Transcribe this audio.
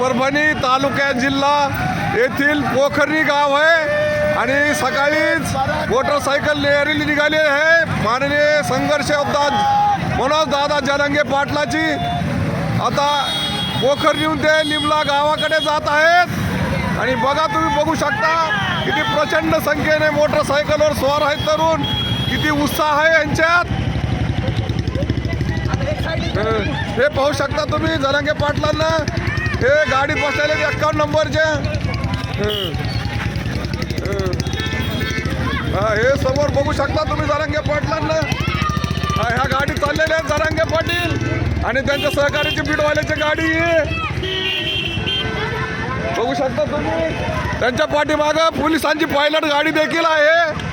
परभणी तालुक्यात जिल्हा येथील पोखर्णी गाव आहे. आणि सकाळीच मोटरसायकल रॅली निघाली आहे. माननीय संघर्ष मनोज दादा जरांगे पाटलाची. आता पोखर्णीहून ते लिमला गावाकडे जात आहेत. आणि बघा तुम्ही बघू शकता किती प्रचंड संख्येने मोटरसायकलवर स्वार आहेत तरुण. किती उत्साह आहे यांच्यात. हं, हे पाहू शकता तुम्ही जरांगे पाटलांना. हे गाडीत बसलेले एक्कावन्न नंबरचे. हा, हे समोर बघू शकता तुम्ही जरांगे पाटलांना. ह्या गाडी चाललेल्या आहेत जरांगे पाटील. आणि त्यांच्या सहकार्याची बीडवाल्याची गाडी बघू शकता तुम्ही. त्यांच्या पाठीमागं पोलिसांची पायलट गाडी देखील आहे.